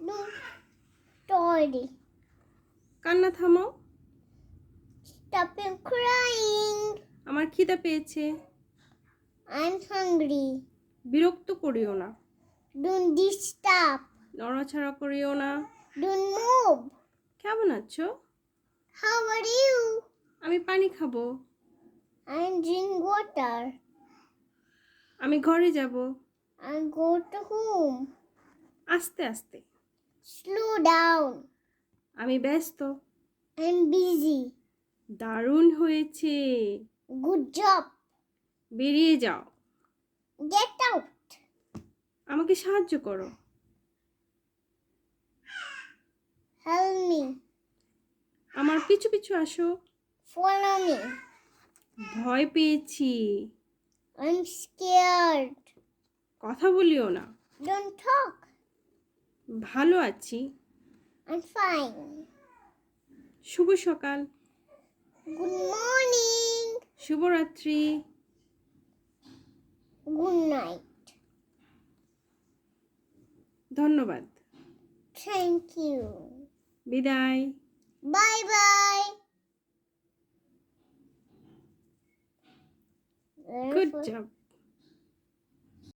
Don't worry. কান্না থামাও Stop crying. আমার খিদা পেয়েছে I'm hungry. বিরক্ত করিও না Don't disturb. নড়াছড়া করিও না Don't move. কেমন আছো How are you? আমি পানি খাব I drink water. আমি ঘরে যাব I go to home. আস্তে আস্তে Slow down. আমি ব্যস্ত I'm busy. দারুণ হয়েছে Good job. বেরিয়ে যাও Get out. আমাকে সাহায্য করো Help me. আমার পিছু পিছু আসো Follow me. ভয় পেয়েছি I'm scared. কথা বলিও না Don't talk. ভালো আছি। শুভ সকাল। গুড মর্নিং শুভরাত্রি। গুড নাইট ধন্যবাদ। থ্যাংক ইউ বিদায়। Bye bye good job